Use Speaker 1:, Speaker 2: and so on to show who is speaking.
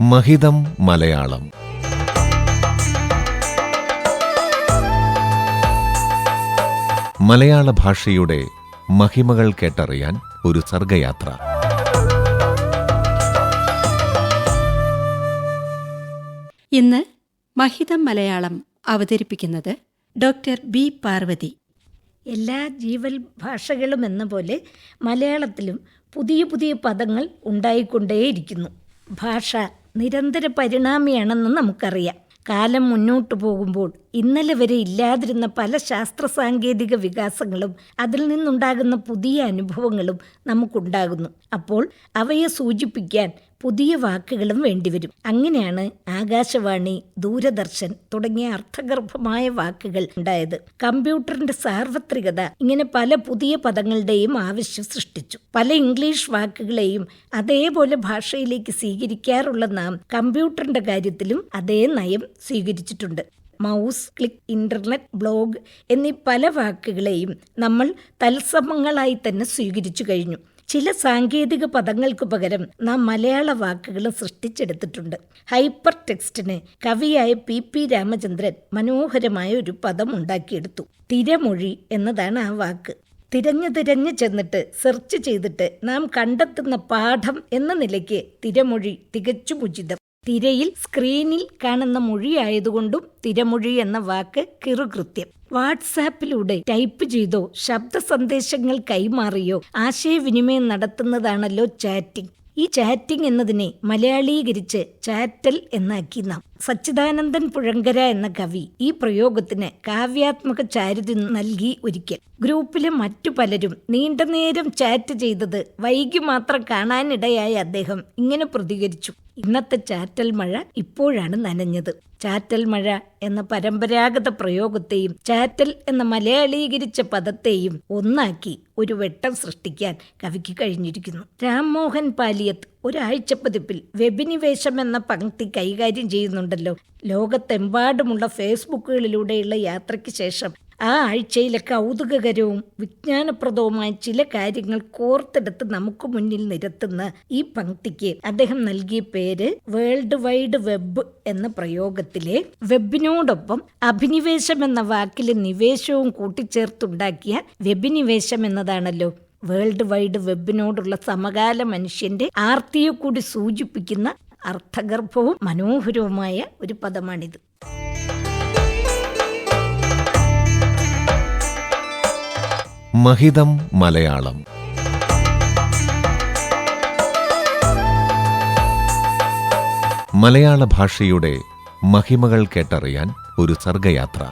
Speaker 1: മഹിതം മലയാളം. മലയാള ഭാഷയുടെ മഹിമകൾ കേട്ടറിയാൻ ഒരു സർഗയാത്ര.
Speaker 2: ഇന്ന് മഹിതം മലയാളം അവതരിപ്പിക്കുന്നത് ഡോക്ടർ ബി. പാർവതി.
Speaker 3: എല്ലാ ജീവൽ ഭാഷകളും എന്ന പോലെ മലയാളത്തിലും പുതിയ പുതിയ പദങ്ങൾ ഉണ്ടായിക്കൊണ്ടേയിരിക്കുന്നു. ഭാഷ നിരന്തര പരിണാമിയാണെന്ന് നമുക്കറിയാം. കാലം മുന്നോട്ട് പോകുമ്പോൾ ഇന്നലെ വരെ ഇല്ലാതിരുന്ന പല ശാസ്ത്ര സാങ്കേതിക വികാസങ്ങളും അതിൽ നിന്നുണ്ടാകുന്ന പുതിയ അനുഭവങ്ങളും നമുക്കുണ്ടാകുന്നു. അപ്പോൾ അവയെ സൂചിപ്പിക്കാൻ പുതിയ വാക്കുകളും വേണ്ടിവരും. അങ്ങനെയാണ് ആകാശവാണി ദൂരദർശൻ തുടങ്ങിയ അർത്ഥഗർഭമായ വാക്കുകൾ ഉണ്ടായത്. കമ്പ്യൂട്ടറിന്റെ സാർവത്രികത ഇങ്ങനെ പല പുതിയ പദങ്ങളുടെയും ആവശ്യം സൃഷ്ടിച്ചു. പല ഇംഗ്ലീഷ് വാക്കുകളെയും അതേപോലെ ഭാഷയിലേക്ക് സ്വീകരിക്കാറുള്ള നാം കമ്പ്യൂട്ടറിന്റെ കാര്യത്തിലും അതേ നയം സ്വീകരിച്ചിട്ടുണ്ട്. മൗസ് ക്ലിക്ക് ഇന്റർനെറ്റ് ബ്ലോഗ് എന്നീ പല വാക്കുകളെയും നമ്മൾ തത്സമങ്ങളായി തന്നെ സ്വീകരിച്ചു കഴിഞ്ഞു. ചില സാങ്കേതിക പദങ്ങൾക്ക് പകരം നാം മലയാള വാക്കുകളും സൃഷ്ടിച്ചെടുത്തിട്ടുണ്ട്. ഹൈപ്പർ ടെക്സ്റ്റിന് കവിയായ പി പി രാമചന്ദ്രൻ മനോഹരമായ ഒരു പദം ഉണ്ടാക്കിയെടുത്തു. തിരമൊഴി എന്നതാണ് ആ വാക്ക്. തിരഞ്ഞു തിരഞ്ഞു ചെന്നിട്ട് സെർച്ച് ചെയ്തിട്ട് നാം കണ്ടെത്തുന്ന പാഠം എന്ന നിലയ്ക്ക് തിരമൊഴി തികച്ചും ഉചിതം. തിരയിൽ സ്ക്രീനിൽ കാണുന്ന മൊഴിയായതുകൊണ്ടും തിരമൊഴി എന്ന വാക്ക് കിറുകൃത്യം. വാട്സാപ്പിലൂടെ ടൈപ്പ് ചെയ്തോ ശബ്ദ സന്ദേശങ്ങൾ കൈമാറിയോ ആശയവിനിമയം നടത്തുന്നതാണല്ലോ ചാറ്റിംഗ്. ഈ ചാറ്റിംഗ് എന്നതിനെ മലയാളീകരിച്ച് ചാറ്റൽ എന്നാക്കി നാം. സച്ചിദാനന്ദൻ പുഴങ്കര എന്ന കവി ഈ പ്രയോഗത്തിന് കാവ്യാത്മക ചാരുതി നൽകി ഒരിക്കൽ. ഗ്രൂപ്പിലെ മറ്റു പലരും നീണ്ട നേരം ചാറ്റ് ചെയ്തത് വൈകി മാത്രം കാണാനിടയായ അദ്ദേഹം ഇങ്ങനെ പ്രതികരിച്ചു. ഇന്നത്തെ ചാറ്റൽ മഴ ഇപ്പോഴാണ് നനഞ്ഞത്. ചാറ്റൽ മഴ എന്ന പരമ്പരാഗത പ്രയോഗത്തെയും ചാറ്റൽ എന്ന മലയാളീകരിച്ച പദത്തെയും ഒന്നാക്കി ഒരു വെട്ടം സൃഷ്ടിക്കാൻ കവിക്ക് കഴിഞ്ഞിരിക്കുന്നു. രാംമോഹൻ പാലിയത്ത് ഒരാഴ്ച പതിപ്പിൽ വെബിനിവേശം എന്ന പങ്ക്തി കൈകാര്യം ചെയ്യുന്നുണ്ടല്ലോ. ലോകത്തെമ്പാടുമുള്ള ഫേസ്ബുക്കുകളിലൂടെയുള്ള യാത്രയ്ക്ക് ശേഷം ആ ആഴ്ചയിലെ കൗതുകകരവും വിജ്ഞാനപ്രദവുമായ ചില കാര്യങ്ങൾ കോർത്തെടുത്ത് നമുക്ക് മുന്നിൽ നിരത്തുന്ന ഈ പങ്ക്തിക്ക് അദ്ദേഹം നൽകിയ പേര് വേൾഡ് വൈഡ് വെബ് എന്ന പ്രയോഗത്തിലെ വെബിനോടൊപ്പം അഭിനിവേശം എന്ന വാക്കിലെ നിവേശവും കൂട്ടിച്ചേർത്തുണ്ടാക്കിയ വെബിനിവേശം എന്നതാണല്ലോ. വേൾഡ് വൈഡ് വെബിനോടുള്ള സമകാല മനുഷ്യന്റെ ആർത്തിയെ കൂടി സൂചിപ്പിക്കുന്ന അർത്ഥഗർഭവും മനോഹരവുമായ ഒരു പദമാണിത്.
Speaker 1: മഹിതം മലയാളം. മലയാള ഭാഷയുടെ മഹിമകൾ കേട്ടറിയാൻ ഒരു സർഗയാത്ര.